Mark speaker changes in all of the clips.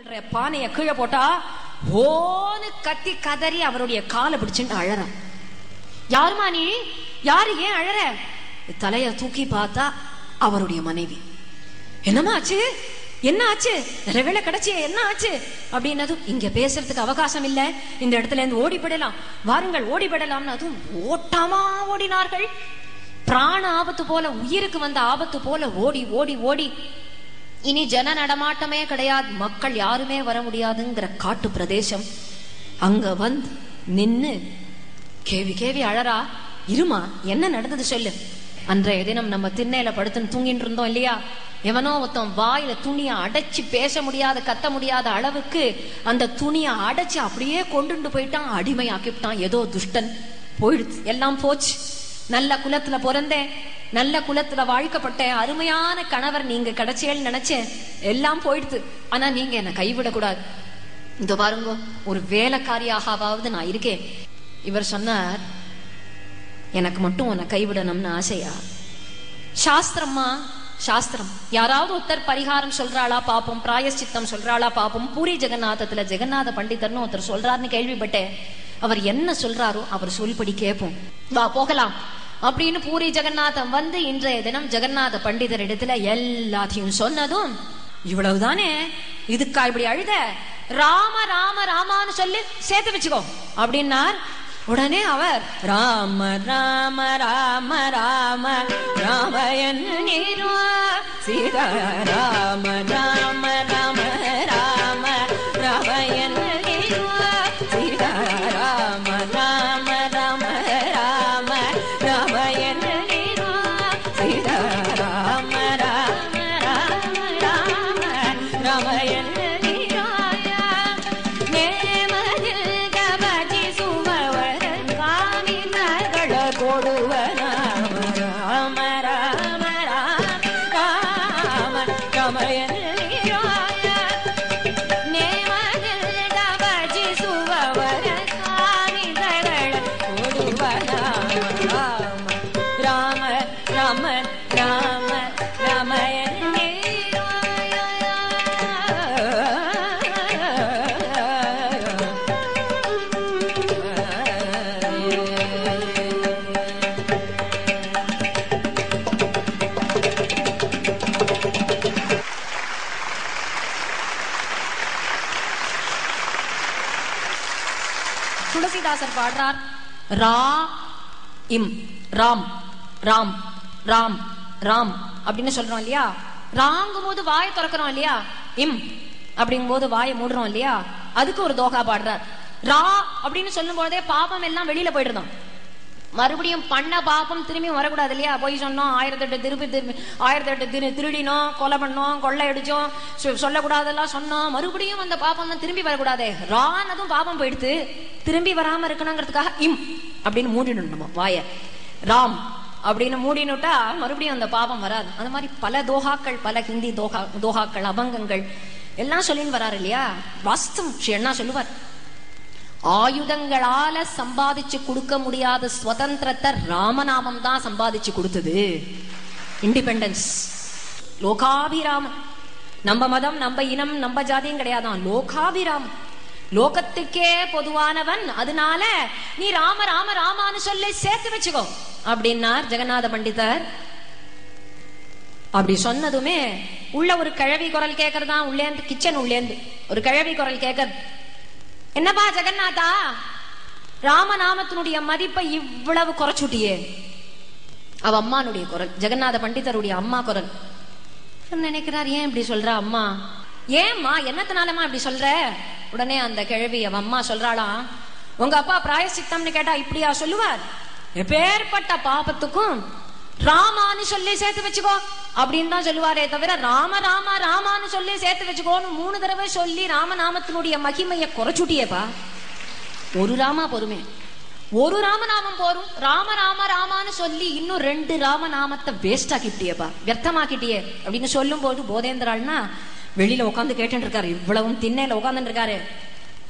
Speaker 1: அவளுடைய பானைய கீழே போட்டா ஓனு கத்தி கதறி அவருடைய காலை பிடிச்சுட்டு அழற யாருமா நீ? யாரு ஏன் அழற? தலைய தூக்கி பார்த்தா அவருடைய மனைவி. என்னமா ஆச்சு? என்ன ஆச்சு? நல்ல வேலை கிடைச்சியே? என்ன ஆச்சு? அப்படின்னதும் இங்க பேசுறதுக்கு அவகாசம் இல்ல. இந்த இடத்துல இருந்து ஓடிப்படலாம். வாருங்கள் ஓடிப்படலாம்னு அதுவும் ஓட்டாமா ஓடினார்கள். பிராண ஆபத்து போல உயிருக்கு வந்த ஆபத்து போல ஓடி ஓடி ஓடி இனி ஜன நடமாட்டமே கிடையாது. மக்கள் யாருமே வர முடியாதுங்கிற காட்டு பிரதேசம். அங்க வந்து நின்னு கேவி கேவி அழறா. இருமா என்ன நடந்தது சொல்லு. அன்றைய தினம் நம்ம திண்ணையில படுத்துன்னு தூங்கிட்டு இருந்தோம் இல்லையா? எவனோ ஒருத்தன் வாயில துணியை அடைச்சு பேச முடியாத கத்த முடியாத அளவுக்கு அந்த துணியை அடைச்சு அப்படியே கொண்டுட்டு போயிட்டான் அடிமை ஆக்கிவிட்டான் ஏதோ துஷ்டன். போயிடுச்சு. எல்லாம் போச்சு. நல்ல குலத்துல பிறந்தேன் நல்ல குலத்துல வாழ்க்கப்பட்டேன் அருமையான கணவர் நீங்க கிடைச்சேன்னு நினைச்சேன் எல்லாம் போயிடுது. ஆனா நீங்க என்ன கைவிடக்கூடாது. இந்த பாருங்க ஒரு வேலைக்காரியாகவாவது நான் இருக்கேன். இவர் சொன்னார் எனக்கு மட்டும் உன்னை கைவிடணும்னு ஆசையா? சாஸ்திரம்மா சாஸ்திரம். யாராவது ஒருத்தர் பரிகாரம் சொல்றாளா பாப்போம் பிராயஷ்சித்தம் சொல்றாளா பாப்போம் பூரி ஜெகநாதத்துல ஜெகநாத பண்டிதர்னு ஒருத்தர் சொல்றாருன்னு கேள்விப்பட்டேன். அவர் என்ன சொல்றாரோ அவர் சொல்படி கேட்போம். வா போகலாம். அப்படின்னு பூரி ஜெகநாதம் வந்து இன்றைய தினம் ஜெகநாத பண்டிதர் இடத்துல எல்லாத்தையும் சொன்னதும் இவ்வளவுதானே? இதுக்கா இப்படி அழுத? ராம ராம ராமான்னு சொல்லி சேர்த்து வச்சுக்கோ. அப்படின்னார். உடனே அவர் ராம ராம ராம ராம ராம சீதா ராம ராம ராம துளசிதாசர் பாடுறார் ரா இம் ராம் ராம் ராம் ராம் அப்படின்னு சொல்றோம் இல்லையா? ராங்கும் போது வாயை திறக்கிறோம் இல்லையா? இம் அப்படிங்கும் போது வாயை மூடுறோம் இல்லையா? அதுக்கு ஒரு தோகா பாடுறார். ரா அப்படின்னு சொல்லும் போதே பாபம் எல்லாம் வெளியில போயிடுறோம் மறுபடியும் பண்ண பாப்பம் திரும்பி வரக்கூடாது இல்லையா? போய் சொன்னோம் ஆயிரத்தி எட்டு திருப்பி திரும்பி ஆயிரத்தி எட்டு திரு திருடினோம் கொலை பண்ணோம் கொள்ளையடிச்சோம் சொல்லக்கூடாதெல்லாம் சொன்னோம். மறுபடியும் அந்த பாப்பம் தான் திரும்பி வரக்கூடாது? ரானதும் பாப்பம் போயிடுத்து திரும்பி வராம இருக்கணுங்கிறதுக்காக இம் அப்படின்னு மூடிடணும்? நம்ம வாய. ராம் அப்படின்னு மூடினுட்டா மறுபடியும் அந்த பாவம் வராது. அந்த மாதிரி பல தோகாக்கள் பல ஹிந்தி தோகா தோகாக்கள் அபங்கங்கள் எல்லாம் சொல்லின்னு வராரு இல்லையா? வாஸ்தவம் என்ன சொல்லுவார். ஆயுதங்களால சம்பாதிச்சு கொடுக்க முடியாத சுதந்திரத்தை ராமநாமம் தான் சம்பாதிச்சு கொடுத்தது. இண்டிபெண்டன்ஸ் லோகாபிராமம். நம்ம மதம் நம்ம இனம் நம்ம ஜாதியும் கிடையாதான். லோகாபிராமம். லோகத்துக்கே பொதுவானவன். அதனால நீ ராம ராம ராமான்னு சொல்லி சேர்த்து வச்சுக்கோ. அப்படின்னார் ஜெகநாத பண்டிதர். அப்படி சொன்னதுமே உள்ள ஒரு கிழவி குரல் கேட்கறதா உள்ளேந்து கிச்சன் உள்ளேந்து. ஒரு கிழவி குரல் கேட்கறது என்னப்பா ஜெகநாதா? ராமநாமத்தினுடைய மதிப்பை இவ்வளவு குறைச்சுட்டியே. அவ அம்மானுடைய குரல் ஜெகநாத பண்டிதருடைய அம்மா குரல். நினைக்கிறார் ஏன் இப்படி சொல்ற அம்மா? ஏம்மா என்னத்தினாலமா இப்படி சொல்ற? உடனே அந்த கிழவி அவ அம்மா சொல்றாளாம் உங்க அப்பா பிராயசித்தம்னு கேட்டா இப்படியா சொல்லுவார்? எப்பேற்பட்ட பாபத்துக்கும் ராமான்னு சொல்லி சேர்த்து வச்சுக்கோ. அப்படின்னு தான் சொல்லுவாரே தவிர ராம ராம ராமான்னு சொல்லி சேர்த்து வச்சுக்கோன்னு மூணு தடவை சொல்லி ராமநாமத்தினுடைய மகிமையை குறைச்சுட்டியப்பா. ஒரு ராமா பொறுமே ஒரு ராமநாமம் போரும் ராம ராம ராமான்னு சொல்லி இன்னும் ரெண்டு ராமநாமத்தை வேஸ்ட் ஆக்கிட்டியேப்பா. வியர்த்தமாக்கிட்டியே அப்படின்னு சொல்லும் போது போதேந்திராள்னா வெளியில உட்காந்து கேட்டு இருக்காரு இவ்வளவும் திண்ணையில உட்காந்துட்டு இருக்காரு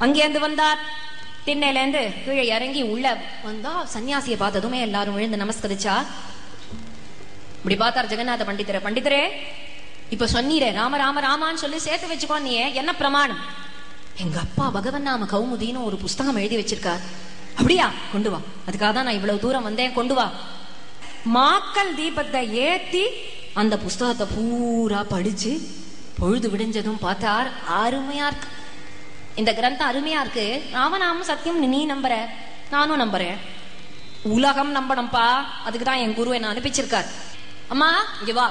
Speaker 1: அங்கேருந்து வந்தார். திண்ணையில இருந்து கீழே இறங்கி உள்ள வந்தா சன்னியாசியை பார்த்ததுமே எல்லாரும் விழுந்து நமஸ்கரிச்சா இப்படி பார்த்தார் ஜெகநாத பண்டிதரை. பண்டிதரே இப்ப சொன்னீரே ராம ராம ராமான்னு சொல்லி சேர்த்து வச்சுக்கோ நீ என்ன பிரமாணம்? எங்க அப்பா பகவன் நாம கௌமுதின்னு ஒரு புஸ்தகம் எழுதி வச்சிருக்கார். அப்படியா? கொண்டு வா. அதுக்காக தான் நான் இவ்வளவு தூரம் வந்தேன். கொண்டு வா. மாக்கல் தீபத்தை ஏத்தி அந்த புஸ்தகத்தை பூரா படிச்சு பொழுது விடிஞ்சதும் பார்த்தார் அருமையா இருக்கு. இந்த கிரந்தம் அருமையா இருக்கு. ராமநாமம் சத்தியம் நீ நம்புற? நானும் நம்புறேன். உலகம் நம்பணும்ப்பா அதுக்கு தான் என் குரு என்ன அனுப்பிச்சிருக்கார். அம்மா இங்க வா.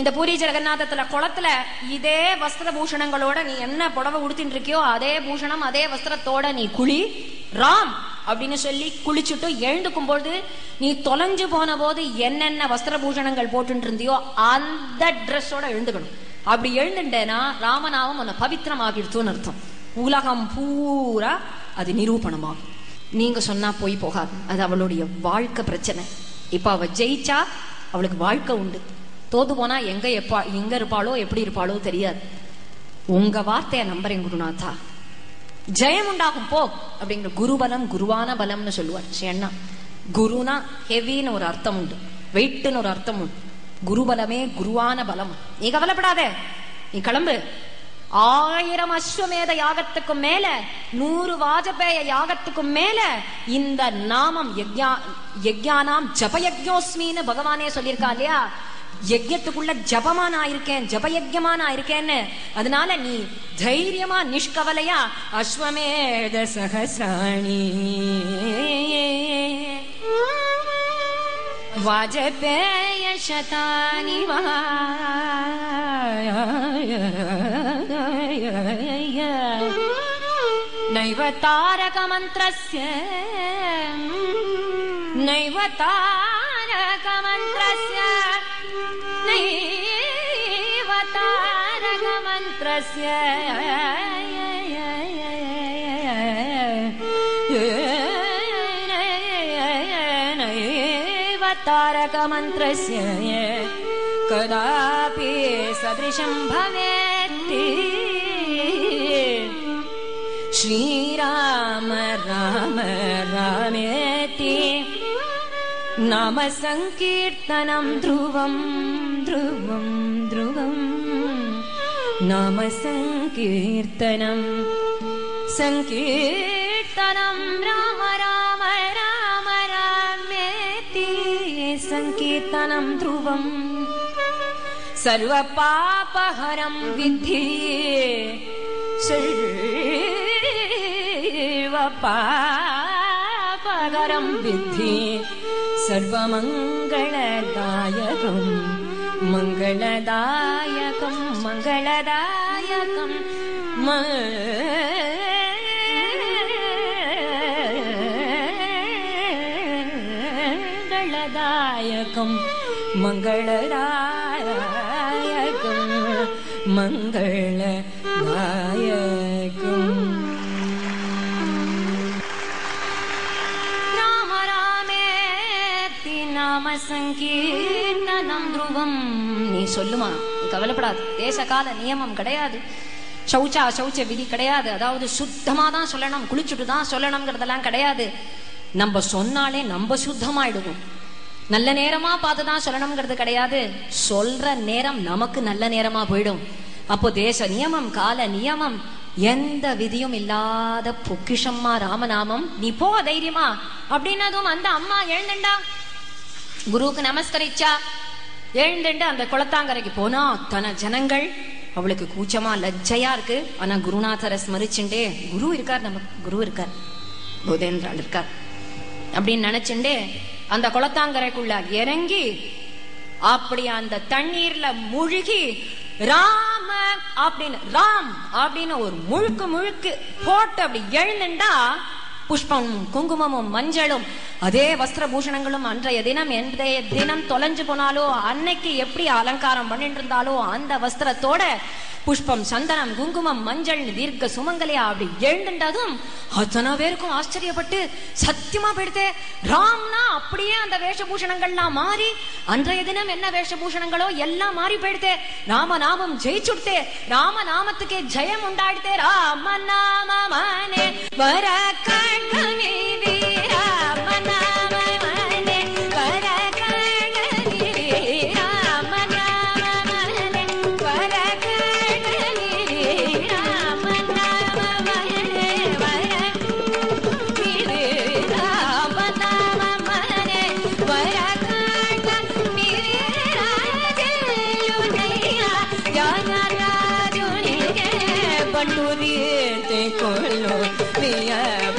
Speaker 1: இந்த பூரி ஜெகநாதத்துல குளத்துல இதே வஸ்திர பூஷணங்களோட நீ என்ன புடவை உடுத்தின்னு இருக்கியோ அதே பூஷணம் அதே வஸ்திரத்தோட நீ குழி ராம் அப்படின்னு சொல்லி குளிச்சுட்டு எழுந்துக்கும் பொழுது நீ தொலைஞ்சு போன போது என்னென்ன வஸ்திர பூஷணங்கள் போட்டு இருந்தியோ அந்த ட்ரெஸ்ஸோட எழுந்துக்கணும். அப்படி எழுந்துட்டேனா ராமநாமம் உன்னை பவித்திரமாகிடுத்துன்னு அர்த்தம். உலகம் பூரா அது நிரூபணமாகும். நீங்க சொன்னா போய் போகாது. அது அவளுடைய வாழ்க்கை பிரச்சனை. இப்ப அவ ஜெயிச்சா அவளுக்கு வாழ்க்கை உண்டு. தோத்து போனா எங்க எப்பா எங்க இருப்பாளோ எப்படி இருப்பாளோ தெரியாது. உங்க வார்த்தைய நம்புறேன் குருநாதா. ஜெயம் உண்டாகும் போ அப்படிங்கிற குருபலம் குருவான பலம்னு சொல்லுவார். ஸ்ரீ குருனா ஹெவின்னு ஒரு அர்த்தம் உண்டு. வெயிட்னு ஒரு அர்த்தம் உண்டு. குருபலமே குருவான பலம். நீ கவலைப்படாத. நீ கிளம்பு. ஆயிரம் அஸ்வமேத யாகத்துக்கும் மேல நூறு வாஜபேய யாகத்துக்கும் மேல இந்த நாமம் யக்யா யக்ஞானாம் ஜபயக்யோஸ்மின்னு பகவானே சொல்லியிருக்கா இல்லையா? யஜ்யத்துக்குள்ள ஜபமா நான் இருக்கேன் ஜபயஜமா நான் இருக்கேன்னு. அதனால நீ தைரியமா நிஷ்கவலையா அஸ்வமேத சகசாணி. வாஜபேய शतानि वा नैव तारकमन्त्रस्य नैव तारकमन्त्रस्य नैव तारकमन्त्रस्य। तारकमन्त्रस्य कदापि सदृशं भवेत् श्रीराम राम रामेति नाम सङ्कीर्तनं ध्रुवं ध्रुवं ध्रुवं। नाम सङ्कीर्तनं सङ्कीर्तनं राम राम सङ्कीर्तनं ध्रुवम्। सर्वपापहरं विद्धि सर्वपापहरं विद्धि सर्वमङ्गलदायकं मङ्गलदायकं தாயகம் மங்களதாயகம் மங்கள தாயகம் ராம ராமேத்தி நாம சங்கீர்ணனம் துருவம். நீ சொல்லுமா கவலைப்படாது. தேச கால நியமம் கிடையாது. சௌச்சா சௌச்ச விதி கிடையாது. அதாவது சுத்தமா தான் சொல்லணும் குளிச்சுட்டு தான் சொல்லணுங்கிறதெல்லாம் கிடையாது. நம்ம சொன்னாலே நம்ம சுத்தமாயிடுவோம். நல்ல நேரமா பார்த்து தான் சொல்லணுங்கிறது கிடையாது. சொல்ற நேரம் நமக்கு நல்ல நேரமா போயிடும். அப்போ தேச நியமம் கால நியமம் எந்த விதியும் இல்லாத பொக்கிஷம்மா ராமநாமம். நீ போ தைரியமா. அப்படின்னதும் அந்த அம்மா எழுந்துண்டா. குருவுக்கு நமஸ்கரிச்சா. எழுந்துண்டு அந்த குளத்தாங்கரைக்கு போனா அத்தனை ஜனங்கள் அவளுக்கு கூச்சமா லஜ்ஜையா இருக்கு. ஆனா குருநாதரை ஸ்மரிச்சுண்டே குரு இருக்கார் நம்ம குரு இருக்கார். போதேந்திரால் இருக்கார். அப்படின்னு நினைச்சுண்டே அந்த குளத்தாங்கரைக்குள்ள இறங்கி அப்படி அந்த தண்ணீர்ல முழுகி ராம அப்படின்னு ராம் அப்படின்னு ஒரு முழுக்கு முழுக்கு போட்டு அப்படி எழுந்துண்டா புஷ்பமும் குங்குமமும் மஞ்சளும் அதே வஸ்திர பூஷணங்களும் அன்றைய தினம் எந்த தினம் தொலைஞ்சு போனாலோ அன்னைக்கு எப்படி அலங்காரம் பண்ணிட்டு இருந்தாலோ அந்த வஸ்திரத்தோட புஷ்பம் சந்தனம் குங்குமம் மஞ்சள் தீர்க்க சுமங்கலையா அப்படி எழுந்துட்டதும் அத்தனை பேருக்கும் ஆச்சரியப்பட்டு சத்தியமா போயிடுதே. ராம்னா அப்படியே அந்த வேஷபூஷணங்கள்லாம் மாறி அன்றைய தினம் என்ன வேஷபூஷணங்களோ எல்லாம் மாறி போயிடுதே. ராம நாமம் ஜெயிச்சுடுத்தே ராம நாமத்துக்கே ஜெயம் உண்டாடுதே ராம நாமமானே வர கண்ணமே
Speaker 2: parturiente color de